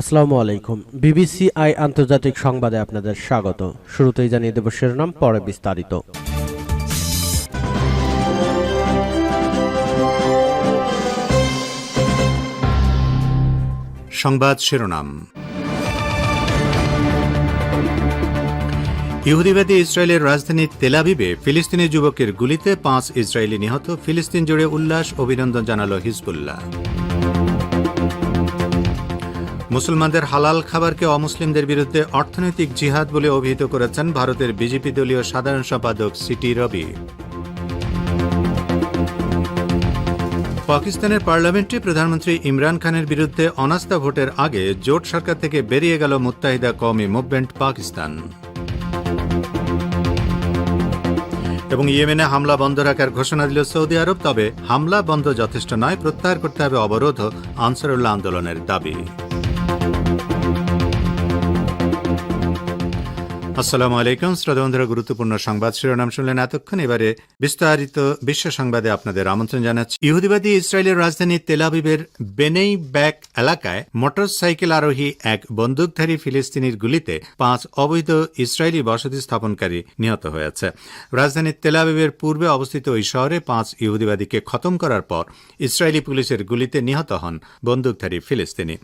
আসসালামু আলাইকুম। BBC I আন্তর্জাতিক সংবাদে আপনাদের স্বাগত। শুরুতেই জানিয়ে দেব শিরোনাম, পরে বিস্তারিত। সংবাদ শিরোনাম। ইহুদিবাদী ইসরায়েলের রাজধানী তেলাবিবে ফিলিস্তিনি যুবকের গুলিতে পাঁচ ইসরায়েলি নিহত ফিলিস্তিন জুড়ে উল্লাস, অভিনন্দন জানালো হিজবুল্লাহ। মুসলমানদের হালাল খাবারকে অমুসলিমদের বিরুদ্ধে অর্থনৈতিক জিহাদ বলে অভিহিত করেছেন ভারতের বিজেপি দলীয় সাধারণ সম্পাদক সিটি রবি। পাকিস্তানের পার্লামেন্টে প্রধানমন্ত্রী ইমরান খানের বিরুদ্ধে অনাস্থা ভোটের আগে জোট সরকার থেকে বেরিয়ে গেল মুত্তাহিদা কওমি মুভমেন্ট পাকিস্তান। এবং ইয়েমেনে হামলা বন্ধ রাখার ঘোষণা দিল সৌদি আরব, তবে হামলা বন্ধ যথেষ্ট নয়, প্রত্যাহার করতে হবে অবরোধ আনসারুল্লাহ আন্দোলনের দাবি। আসসালামু আলাইকুম। শ্রোতা বন্ধুরা গুরুত্বপূর্ণ সংবাদ শিরোনাম শুনলেন এতক্ষণ। এবারে বিস্তারিত বিশ্ব সংবাদে আপনাদের আমন্ত্রণ জানাচ্ছি। ইহুদিবাদী ইসরায়েলের রাজধানী তেলাবিবের বেনেই ব্যাক এলাকায় মোটরসাইকেল আরোহী এক বন্দুকধারী ফিলিস্তিনির গুলিতে পাঁচ অবৈধ ইসরায়েলি বসতি স্থাপনকারী নিহত হয়েছে। রাজধানী তেলাবিবের পূর্বে অবস্থিত ওই শহরে পাঁচ ইহুদিবাদীকে খতম করার পর ইসরায়েলি পুলিশের গুলিতে নিহত হন বন্দুকধারী ফিলিস্তিনি।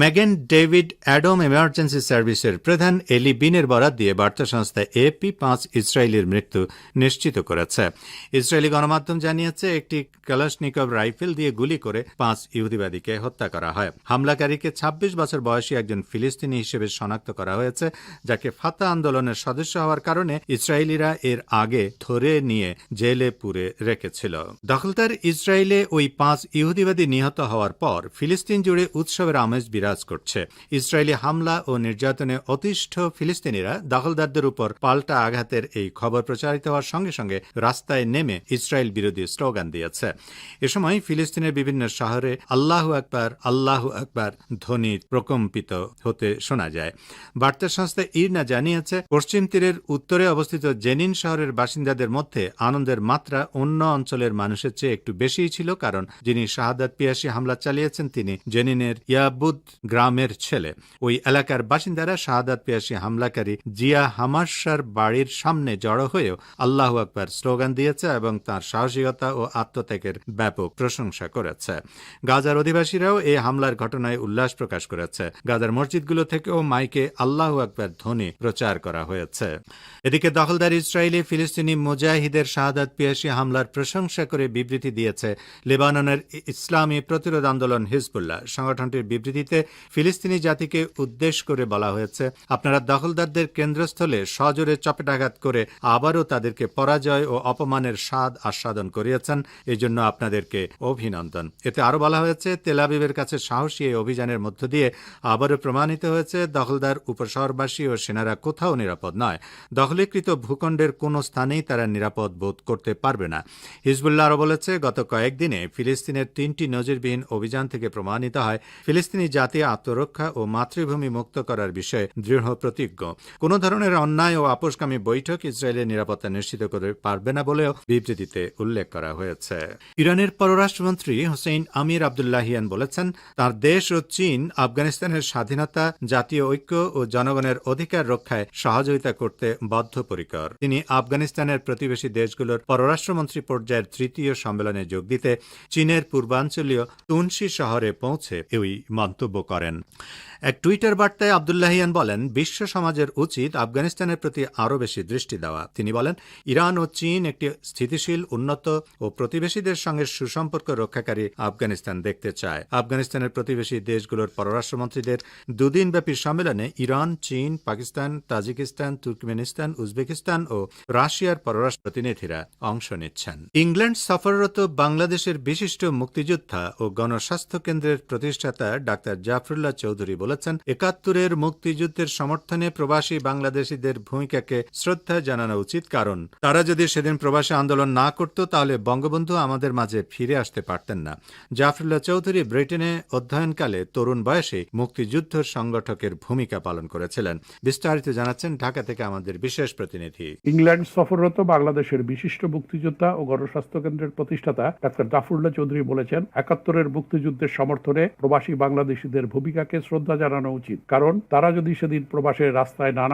ম্যাগেন ডেভিড অ্যাডম এমার্জেন্সি সার্ভিসের প্রধান এলি বিনের বরাদ দিয়ে বার্তা সংস্থা এপি পাঁচ ইসরায়েলির মৃত্যু নিশ্চিত করেছে। ইসরায়েলি গণমাধ্যম জানিয়েছে, একটি কালাশনিকভ রাইফেল দিয়ে গুলি করে পাঁচ ইহুদিবাদীকে হত্যা করা হয়। হামলাকারীকে ২৬ বছর বয়সী একজন ফিলিস্তিনি হিসেবে শনাক্ত করা হয়েছে, যাকে ফাতা আন্দোলনের সদস্য হওয়ার কারণে ইসরায়েলিরা এর আগে ধরে নিয়ে জেলে পুরে রেখেছিল। দখলদার ইসরায়েলে ওই পাঁচ ইহুদিবাদী নিহত হওয়ার পর ফিলিস্তিন জুড়ে উৎসবের আমেজ বিরাজ করছে। ইসরায়েলি হামলা ও নির্যাতনে অতিষ্ঠ ফিলিস্তিনিরা দখলদারদের উপর পাল্টা আঘাতের এই খবর প্রচারিত হওয়ার সঙ্গে সঙ্গে রাস্তায় নেমে ইসরায়েল বিরোধী স্লোগান দিয়েছে। এ সময় ফিলিস্তিনের বিভিন্ন শহরে আল্লাহ আকবার আল্লাহ আকবার ধ্বনি প্রকম্পিত হতে শোনা যায়। বার্তা সংস্থা ইরনা জানিয়েছে, পশ্চিম তীরের উত্তরে অবস্থিত জেনিন শহরের বাসিন্দাদের মধ্যে আনন্দের মাত্রা অন্য অঞ্চলের মানুষের চেয়ে একটু বেশিই ছিল কারণ যিনি শাহাদাত পিয়াসী হামলা চালিয়েছেন তিনি জেনিনের ইয়াবুদ গ্রামের ছেলে। ওই এলাকার বাসিন্দারা শাহাদাত পিয়াসী হামলাকারী জিয়া হামাশার বাড়ির সামনে জড়ো হয়েও আল্লাহ আকবার স্লোগান দিয়েছে এবং তার সাহসিকতা ও আত্মত্যাগের ব্যাপক প্রশংসা করেছে। গাজার অধিবাসীরাও এই হামলার ঘটনায় উল্লাস প্রকাশ করেছে। গাজার মসজিদগুলো থেকেও মাইকে আল্লাহ আকবার ধ্বনি প্রচার করা হয়েছে। এদিকে দখলদার ইসরায়েলি ফিলিস্তিনি মুজাহিদের শাহাদাত পিয়াসী হামলার প্রশংসা করে বিবৃতি দিয়েছে লেবাননের ইসলামী প্রতিরোধ আন্দোলন হিজবুল্লাহ। সংগঠনটির বিবৃতিতে ফিলিস্তিনি জাতিকে উদ্দেশ্য করে বলা হয়েছে, আপনারা দখলদারদের কেন্দ্রস্থলে সজোরে চপেটাঘাত করে আবারও তাদেরকে পরাজয় ও অপমানের স্বাদ আস্বাদন করিয়েছেন। এই জন্য আপনাদেরকে অভিনন্দন। এতে আরও বলা হয়েছে তেলাবিবের কাছে সাহসী এই অভিযানের মধ্য দিয়ে আবারও প্রমাণিত হয়েছে, দখলদার উপশহরবাসী ও সেনারা কোথাও নিরাপদ নয়। দখলীকৃত ভূখণ্ডের কোনো স্থানেই তারা নিরাপদ বোধ করতে পারবে না। হিজবুল্লাহ আরও বলেছে, গত কয়েকদিনে ফিলিস্তিনের তিনটি নজিরবিহীন অভিযান থেকে প্রমাণিত হয়, ফিলিস্তিনি জাতি আত্মরক্ষা ও মাতৃভূমি মুক্ত করার বিষয়ে দৃঢ় প্রতিজ্ঞ। কোনো ধরনের অন্যায় ও আপোষকামী বৈঠক ইসরায়েলের নিরাপত্তা নিশ্চিত করে পারবে না বলেও বিবৃতিতে উল্লেখ করা হয়েছে। ইরানের পররাষ্ট্রমন্ত্রী হোসেইন আমির আবদুল্লাহিয়ান বলেছেন, তার দেশ ও চীন আফগানিস্তানের স্বাধীনতা, জাতীয় ঐক্য ও জনগণের অধিকার রক্ষায় সহযোগিতা করতে বদ্ধপরিকর। তিনি আফগানিস্তানের প্রতিবেশী দেশগুলোর পররাষ্ট্রমন্ত্রী পর্যায়ের তৃতীয় সম্মেলনে যোগ দিতে চীনের পূর্বাঞ্চলীয় তুনশি শহরে পৌঁছে এই মন্তব্য করেন। এক টুইটার বার্তায় আবদুল্লাহিয়ান বলেন, বিশ্ব সমাজের উচিত আফগানিস্তানের প্রতি আরও বেশি দৃষ্টি দেওয়া। তিনি বলেন, ইরান ও চীন একটি স্থিতিশীল, উন্নত ও প্রতিবেশীদের সঙ্গে সুসম্পর্ক রক্ষাকারী আফগানিস্তান দেখতে চায়। আফগানিস্তানের প্রতিবেশী দেশগুলোর পররাষ্ট্রমন্ত্রীদের দুদিনব্যাপী সম্মেলনে ইরান, চীন, পাকিস্তান, তাজিকিস্তান, তুর্কমেনিস্তান, উজবেকিস্তান ও রাশিয়ার পররাষ্ট্র প্রতিনিধিরা অংশ নিচ্ছেন। ইংল্যান্ড সফররত বাংলাদেশের বিশিষ্ট মুক্তিযোদ্ধা ও গণস্বাস্থ্য কেন্দ্রের প্রতিষ্ঠাতা ডাক্তার জাফরুল্লাহ চৌধুরী বলেছেন, একাত্তরের মুক্তিযুদ্ধের সমর্থনে প্রবাসী বাংলাদেশিদের ভূমিকাকে শ্রদ্ধা জানানো উচিত, কারণ তারা যদি সেদিন প্রবাসী আন্দোলন না করত, তাহলে বঙ্গবন্ধু আমাদের মাঝে ফিরে আসতে পারতেন না। জাফরুল্লাহ চৌধুরী ব্রিটেনে অধ্যয়নকালে তরুণ বয়সে মুক্তিযুদ্ধ সংগঠকের ভূমিকা পালন করেছিলেন। বিস্তারিত জানাচ্ছেন ঢাকা থেকে আমাদের বিশেষ প্রতিনিধি। ইংল্যান্ড সফররত বাংলাদেশের বিশিষ্ট মুক্তিযোদ্ধা ও গণস্বাস্থ্য কেন্দ্রের প্রতিষ্ঠাতা ডাক্তার জাফরুল্লাহ চৌধুরী বলেছেন, একাত্তরের মুক্তিযুদ্ধের সমর্থনে প্রবাসী বাংলাদেশিদের ভূমিকাকে শ্রদ্ধা জানানো উচিত, কারণ তারা যদি সেদিন প্রবাসের রাস্তায় না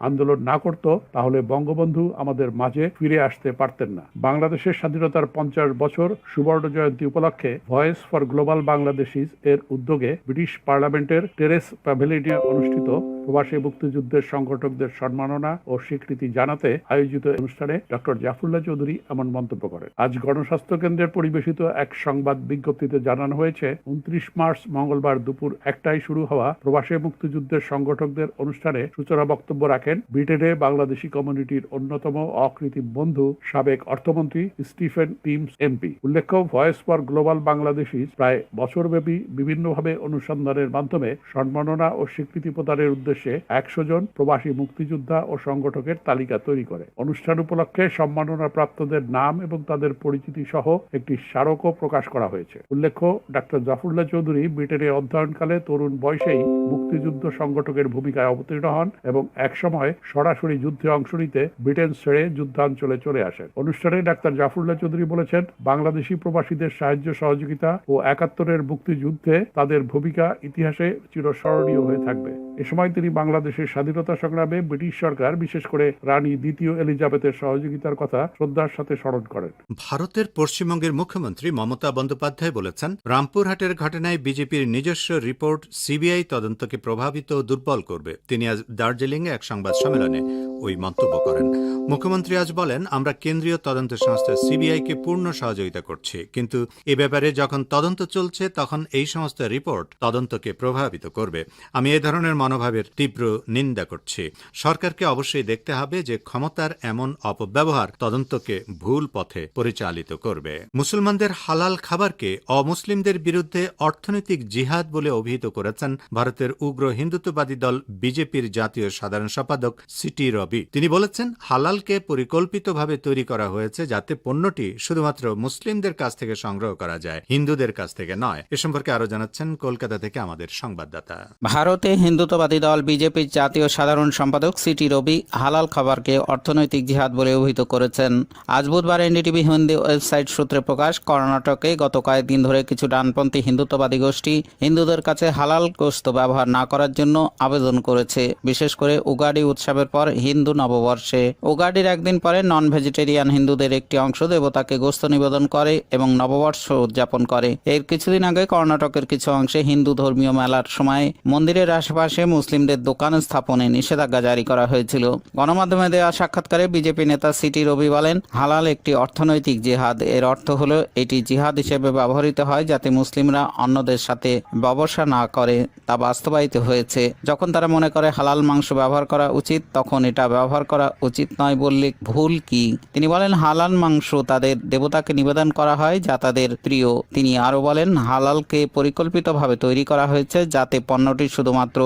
আন্দোলন না করত, তাহলে বঙ্গবন্ধু আমাদের মাঝে ফিরে আসতে পারতেন না। বাংলাদেশের স্বাধীনতার পঞ্চাশ বছর সুবর্ণ জয়ন্তী উপলক্ষে ভয়েস ফর গ্লোবাল বাংলাদেশিস এর উদ্যোগে ব্রিটিশ পার্লামেন্টের টেরেস প্যাভিলিয়নে অনুষ্ঠিত প্রবাসী মুক্তিযুদ্ধের সংগঠকদের সম্মাননা ও স্বীকৃতি জানাতে আয়োজিত অনুষ্ঠানে ডক্টর জাফরুল্লাহ চৌধুরী এমন মন্তব্য করেন। আজ গণস্বাস্থ্য কেন্দ্রের পরিবেশিত এক সংবাদ বিজ্ঞপ্তিতে জানানো হয়েছে, উনত্রিশ মার্চ মঙ্গলবার দুপুর একটায় শুরু হওয়া প্রবাসী মুক্তিযুদ্ধের সংগঠকদের অনুষ্ঠানে সূচনা বক্তব্য রাখেন ব্রিটেনে বাংলাদেশি কমিউনিটির অন্যতম অকৃত্রিম বন্ধু সাবেক অর্থমন্ত্রী স্টিফেন টিমস এমপি। উল্লেখ্য, ভয়েস ফর গ্লোবাল বাংলাদেশি প্রায় বছরব্যাপী বিভিন্নভাবে অনুসন্ধানের মাধ্যমে সম্মাননা ও স্বীকৃতি প্রদানের উদ্দেশ্যে একশো জন প্রবাসী মুক্তিযোদ্ধা ও সংগঠকের তালিকা তৈরি করে। অনুষ্ঠান উপলক্ষে সম্মাননা প্রাপ্তদের নাম এবং তাদের পরিচিতি সহ একটি স্মারকও প্রকাশ করা হয়েছে। উল্লেখ্য, ডাক্তার জাফরুল্লাহ চৌধুরী ব্রিটেনে অধ্যয়নকালে তরুণ বয়সেই মুক্তিযুদ্ধ সংগঠকের ভূমিকায় অবতীর্ণ হন এবং একসময় সরাসরি যুদ্ধে অংশ নিতে ব্রিটেন ছেড়ে যুদ্ধাঞ্চলে চলে আসেন। অনুষ্ঠানে ডাক্তার জাফরুল্লাহ চৌধুরী বলেছেন, বাংলাদেশি প্রবাসীদের সাহায্য, সহযোগিতা ও একাত্তরের মুক্তিযুদ্ধে তাদের ভূমিকা ইতিহাসে চিরস্মরণীয় হয়ে থাকবে। এ সময় তিনি বাংলাদেশের স্বাধীনতা সংগ্রামে ব্রিটিশ সরকার, বিশেষ করে রানী দ্বিতীয় এলিজাবেথের সহযোগিতার কথা শ্রদ্ধার সাথে স্মরণ করেন। ভারতের পশ্চিমবঙ্গের মুখ্যমন্ত্রী মমতা বন্দ্যোপাধ্যায় বলেছেন, রামপুরহাটের ঘটনায় বিজেপির নিজস্ব রিপোর্ট সিবিআই তদন্তকে প্রভাবিত ও দুর্বল করবে। তিনি আজ দার্জিলিংয়ে এক সংবাদ সম্মেলনে ওই মন্তব্য করেন। মুখ্যমন্ত্রী আজ বলেন, আমরা কেন্দ্রীয় তদন্ত সংস্থা সিবিআইকে পূর্ণ সহযোগিতা করছি, কিন্তু এ ব্যাপারে যখন তদন্ত চলছে, তখন এই সমস্ত রিপোর্ট তদন্তকে প্রভাবিত করবে। আমি এ ধরনের মনোভাবের তীব্র নিন্দা করছি। সরকারকে অবশ্যই দেখতে হবে যে ক্ষমতার এমন অপব্যবহার তদন্তকে ভুল পথে পরিচালিত করবে। মুসলমানদের হালাল খাবারকে অমুসলিমদের বিরুদ্ধে অর্থনৈতিক জিহাদ বলে অভিহিত করেছেন ভারতের উগ্র হিন্দুত্ববাদী দল বিজেপির জাতীয় সাধারণ সম্পাদক সিটি রবি। তিনি বলেছেন, হালালকে পরিকল্পিতভাবে তৈরি করা হয়েছে যাতে পণ্যটি শুধুমাত্র মুসলিমদের কাছ থেকে সংগ্রহ করা যায়, হিন্দুদের কাছ থেকে নয়। এ সম্পর্কে আরও জানাচ্ছেন কলকাতা থেকে আমাদের সংবাদদাতা। ভারতে হিন্দুত্ববাদী দল বিজেপির জাতীয় সাধারণ সম্পাদক সিটি রবি হালাল খাবারকে অর্থনৈতিক জিহাদ বলে অভিহিত করেছেন। আজ বুধবার এনডিটিভি হিন্দি ওয়েবসাইট সূত্রে প্রকাশ, কর্ণাটকে গত কয়েকদিন ধরে কিছু ডানপন্থী হিন্দুত্ববাদী গোষ্ঠী হিন্দুদের কাছে হালাল গোস্ত ব্যবহার না করার জন্য আবেদন করেছে। বিশেষ করে উগাডি উৎসবের পর হিন্দু নববর্ষে। উগাডির একদিন পরে নন ভেজিটেরিয়ান হিন্দুদের একটি অংশ দেবতাকে গোস্ত নিবেদন করে এবং নববর্ষ উদযাপন করে। এর কিছুদিন আগে কর্ণাটকের কিছু অংশে হিন্দু ধর্মীয় মেলার সময় মন্দিরের আশেপাশে মুসলিমদের দোকান স্থাপনে নিষেধাজ্ঞা জারি করা হয়েছিল। গণমাধ্যমে দেওয়া সাক্ষাৎকারে বিজেপি নেতা সিটি রবি বলেন, হালাল একটি অর্থনৈতিক জিহাদ। এর অর্থ হলো, এটি জিহাদ হিসেবে ব্যবহৃত হয় যাতে মুসলিমরা অন্যদের সাথে ব্যবসা না করে তা বাস্তবায়িত হয়েছে। যখন তারা মনে করে হালাল মাংস ব্যবহার করা উচিত, তখন এটা ব্যবহার করা উচিত নয় বললে ভুল কি? তিনি বলেন, হালাল মাংস তাদের দেবতাকে নিবেদন করা হয় যা তাদের প্রিয়। তিনি আরও বলেন, হালালকে পরিকল্পিতভাবে তৈরি করা হয়েছে যাতে পণ্যটি শুধুমাত্র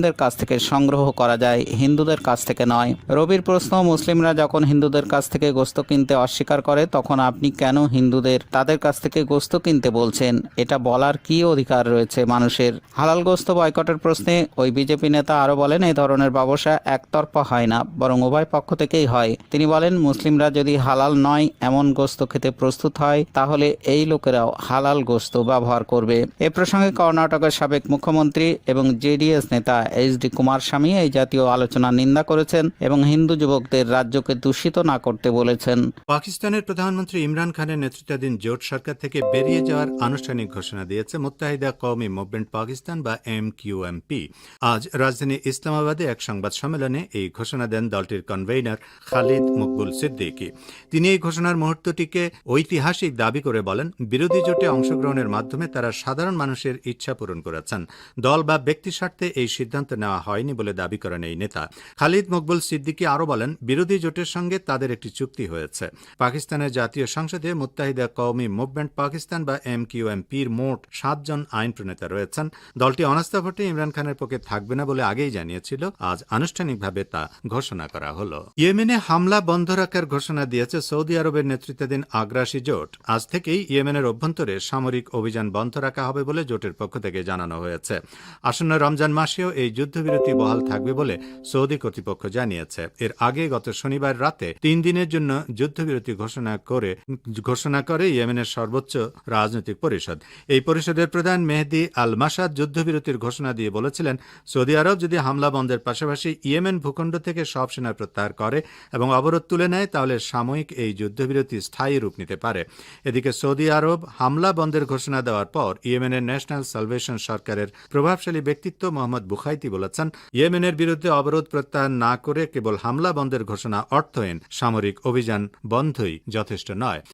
মুসলিমদের কাছ থেকে সংগ্রহ করা যায়, হিন্দুদের কাছ থেকে নয়। রবির প্রশ্ন, মুসলিমরা যখন হিন্দুদের কাছ থেকে গোস্ত কিনতে অস্বীকার করে, তখন আপনি কেন হিন্দুদের, তাদের কাছ থেকে গোস্ত কিনতে বলছেন? এটা বলার কি অধিকার রয়েছে মানুষের? হালাল গোস্ত বয়কটের প্রশ্নে, ওই বিজেপি নেতা আরও বলেন, এই ধরনের ব্যবসা একতরফা হয় না, বরং উভয় পক্ষ থেকেই হয়। তিনি বলেন, মুসলিমরা যদি হালাল নয়, এমন গোস্ত খেতে প্রস্তুত হয়, তাহলে এই লোকেরাও হালাল গোস্ত ব্যবহার করবে। এ প্রসঙ্গে কর্ণাটকের সাবেক মুখ্যমন্ত্রী এবং জেডিএস নেতা এইচ ডি কুমার স্বামী এই জাতীয় আলোচনা নিন্দা করেছেন এবং হিন্দু যুবকদের রাজ্যকে দূষিত না করতে বলেছেন। পাকিস্তানের প্রধানমন্ত্রী ইমরান খানের নেতৃত্বাধীন জোট সরকার থেকে বেরিয়ে যাওয়ার আনুষ্ঠানিক ঘোষণা দিয়েছে মুত্তাহিদা কওমি মুভমেন্ট পাকিস্তান বা এম কিউএমপি আজ রাজধানী ইসলামাবাদে এক সংবাদ সম্মেলনে এই ঘোষণা দেন দলটির কনভেইনার খালিদ মকবুল সিদ্দিকি। তিনি এই ঘোষণার মুহূর্তটিকে ঐতিহাসিক দাবি করে বলেন, বিরোধী জোটে অংশগ্রহণের মাধ্যমে তারা সাধারণ মানুষের ইচ্ছা পূরণ করেছেন। দল বা ব্যক্তি স্বার্থে এই সিদ্ধান্ত নেওয়া হয়নি বলে দাবি করেন এই নেতা। খালিদ মকবুল সিদ্দিকি আরও বলেন, বিরোধী জোটের সঙ্গে তাদের একটি চুক্তি হয়েছে। পাকিস্তানের জাতীয় সংসদে মুত্তাহিদা কওমি মুভমেন্ট পাকিস্তান বা এম কিউ এমপির মোট সাতজন আইন প্রণেতা রয়েছেন। দলটি অনাস্থা ভোটে ইমরান খানের পক্ষে থাকবে না বলে আগেই জানিয়েছিল। আজ আনুষ্ঠানিকভাবে তা ঘোষণা করা হল। ইয়েমেনে হামলা বন্ধ রাখার ঘোষণা দিয়েছে সৌদি আরবের নেতৃত্বাধীন আগ্রাসী জোট। আজ থেকেই ইয়েমেনের অভ্যন্তরে সামরিক অভিযান বন্ধ রাখা হবে বলে জোটের পক্ষ থেকে জানানো হয়েছে। আসন্ন রমজান মাসেও এই যুদ্ধবিরতি বহাল থাকবে বলে সৌদি কর্তৃপক্ষ জানিয়েছে। এর আগে গত শনিবার রাতে তিন দিনের জন্য যুদ্ধবিরতি ঘোষণা করে ঘোষণা করে ইয়েমেনের সর্বোচ্চ রাজনৈতিক পরিষদ। এই পরিষদের প্রধান মেহেদি আল মাসাদ যুদ্ধবিরতির ঘোষণা দিয়ে বলেছিলেন, সৌদি আরব যদি হামলা বন্ধের পাশাপাশি ইয়েমেন ভূখণ্ড থেকে সব সেনা প্রত্যাহার করে এবং অবরোধ তুলে নেয়, তাহলে সাময়িক এই যুদ্ধবিরতি স্থায়ী রূপ নিতে পারে। এদিকে সৌদি আরব হামলা বন্ধের ঘোষণা দেওয়ার পর ইয়েমেনের ন্যাশনাল সালভেশন সরকারের প্রভাবশালী ব্যক্তিত্ব মোহাম্মদ বুখাইতি বলেছেন, ইয়েমেনের বিরুদ্ধে অবরোধ প্রত্যাহার না করে কেবল হামলা বন্ধের ঘোষণা অর্থহীন। সামরিক অভিযান বন্ধই যথেষ্ট নয়।